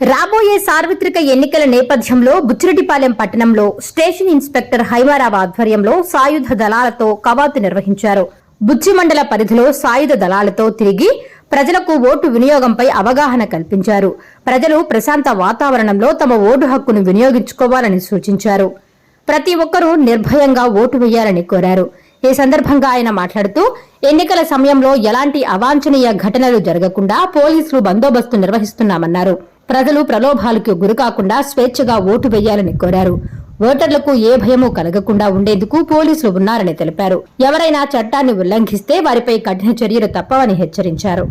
రాబోయే సార్వత్రిక ఎన్నికల నేపథ్యంలో బుచ్చిరెడ్డిపాలెం పట్టణంలో స్టేషన్ ఇన్స్పెక్టర్ హైమారావు ఆధ్వర్యంలో సాయుధ దళాలతో కవాతు నిర్వహించారు. బుచ్చి మండల పరిధిలో సాయుధ దళాలతో తిరిగి ప్రజలకు ఓటు వినియోగంపై అవగాహన కల్పించారు. ప్రజలు ప్రశాంత వాతావరణంలో తమ ఓటు హక్కును వినియోగించుకోవాలని సూచించారు. ప్రతి ఒక్కరూ నిర్భయంగా ఓటు వేయాలని కోరారు. ఈ సందర్భంగా ఆయన మాట్లాడుతూ ఎన్నికల సమయంలో ఎలాంటి అవాంఛనీయ ఘటనలు జరగకుండా పోలీసులు బందోబస్తు నిర్వహిస్తున్నామన్నారు. ప్రజలు ప్రలోభాలకు గురికాకుండా స్వేచ్ఛగా ఓటు వేయాలని కోరారు. ఓటర్లకు ఏ భయమూ కలగకుండా ఉండేందుకు పోలీసులు ఉన్నారని తెలిపారు. ఎవరైనా చట్టాన్ని ఉల్లంఘిస్తే వారిపై కఠిన చర్యలు తప్పవని హెచ్చరించారు.